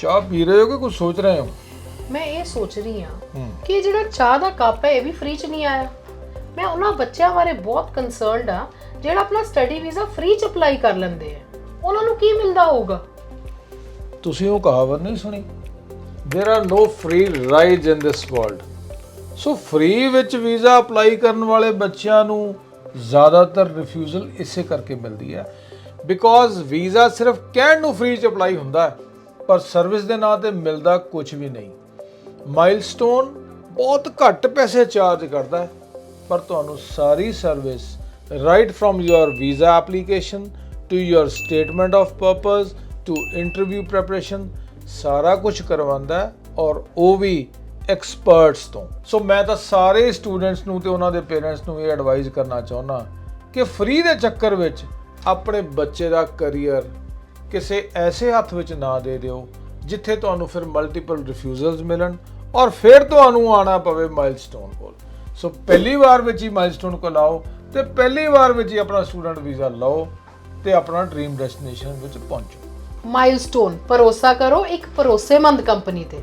ਚਾਹ ਪੀ ਰਹੇ ਹੋ ਕਿ ਕੁਝ ਸੋਚ ਰਹੇ ਹੋ ਮੈਂ ਇਹ ਸੋਚ ਰਹੀ ਹਾਂ ਹੂੰ ਕਿ ਇਹ ਜਿਹੜਾ ਚਾਹ ਦਾ ਕੱਪ ਹੈ ਇਹ ਵੀ ਫ੍ਰੀ ਚ ਨਹੀਂ ਆਇਆ ਮੈਂ ਉਹਨਾਂ ਬੱਚਿਆਂ ਬਾਰੇ ਬਹੁਤ ਕਨਸਰਨਡ ਆ ਜਿਹੜਾ ਆਪਣਾ ਸਟੱਡੀ ਵੀਜ਼ਾ ਫ੍ਰੀ ਚ ਅਪਲਾਈ ਕਰ ਲੈਂਦੇ ਆ ਉਹਨਾਂ ਨੂੰ ਕੀ ਮਿਲਦਾ ਹੋਊਗਾ ਤੁਸੀਂ ਉਹ ਕਹਾਵਤ ਨਹੀਂ ਸੁਣੀ there are no free rides in this world so free ਵਿੱਚ ਵੀਜ਼ਾ ਅਪਲਾਈ ਕਰਨ ਵਾਲੇ ਬੱਚਿਆਂ ਨੂੰ ਜ਼ਿਆਦਾਤਰ ਰਿਫਿਊਜ਼ਲ ਇਸੇ ਕਰਕੇ ਮਿਲਦੀ ਹੈ ਬਿਕੋਜ਼ ਵੀਜ਼ਾ ਸਿਰਫ ਕਹਿਣ ਨੂੰ ਫ੍ਰੀ ਚ ਅਪਲਾਈ ਹੁੰਦਾ ਹੈ ਪਰ ਸਰਵਿਸ ਦੇ ਨਾਂ ਤੇ ਮਿਲਦਾ ਕੁਝ ਵੀ ਨਹੀਂ। ਮਾਈਲਸਟੋਨ ਬਹੁਤ ਘੱਟ ਪੈਸੇ ਚਾਰਜ ਕਰਦਾ ਪਰ ਤੁਹਾਨੂੰ ਸਾਰੀ service right from your visa application to your statement of purpose to interview preparation ਸਾਰਾ ਕੁਝ ਕਰਵਾਉਂਦਾ ਔਰ ਉਹ ਵੀ ਐਕਸਪਰਟਸ ਤੋਂ। ਸੋ ਮੈਂ ਤਾਂ ਸਾਰੇ ਸਟੂਡੈਂਟਸ ਨੂੰ ਤੇ ਉਹਨਾਂ ਦੇ ਪੇਰੈਂਟਸ ਨੂੰ ਇਹ ਐਡਵਾਈਸ ਕਰਨਾ ਚਾਹੁੰਦਾ ਕਿ ਫ੍ਰੀ ਦੇ ਚੱਕਰ ਵਿੱਚ ਆਪਣੇ ਬੱਚੇ ਦਾ ਕੈਰੀਅਰ ਕਿਸੇ ਐਸੇ ਹੱਥ ਵਿੱਚ ਨਾ ਦੇ ਦਿਓ ਜਿੱਥੇ ਤੁਹਾਨੂੰ ਫਿਰ ਮਲਟੀਪਲ ਰਿਫਿਊਜ਼ਲਸ ਮਿਲਣ ਔਰ ਫਿਰ ਤੁਹਾਨੂੰ ਆਣਾ ਪਵੇ ਮਾਈਲਸਟੋਨ ਕੋਲ। ਸੋ ਪਹਿਲੀ ਵਾਰ ਵਿੱਚ ਹੀ ਮਾਈਲਸਟੋਨ ਕੋਲ ਆਓ ਤੇ ਪਹਿਲੀ ਵਾਰ ਵਿੱਚ ਹੀ ਆਪਣਾ ਸਟੂਡੈਂਟ ਵੀਜ਼ਾ ਲਓ ਤੇ ਆਪਣਾ ਡ੍ਰੀਮ ਡੈਸਟੀਨੇਸ਼ਨ ਵਿੱਚ ਪਹੁੰਚੋ। ਮਾਈਲਸਟੋਨ ਭਰੋਸਾ ਕਰੋ ਇੱਕ ਭਰੋਸੇਮੰਦ ਕੰਪਨੀ ਤੇ।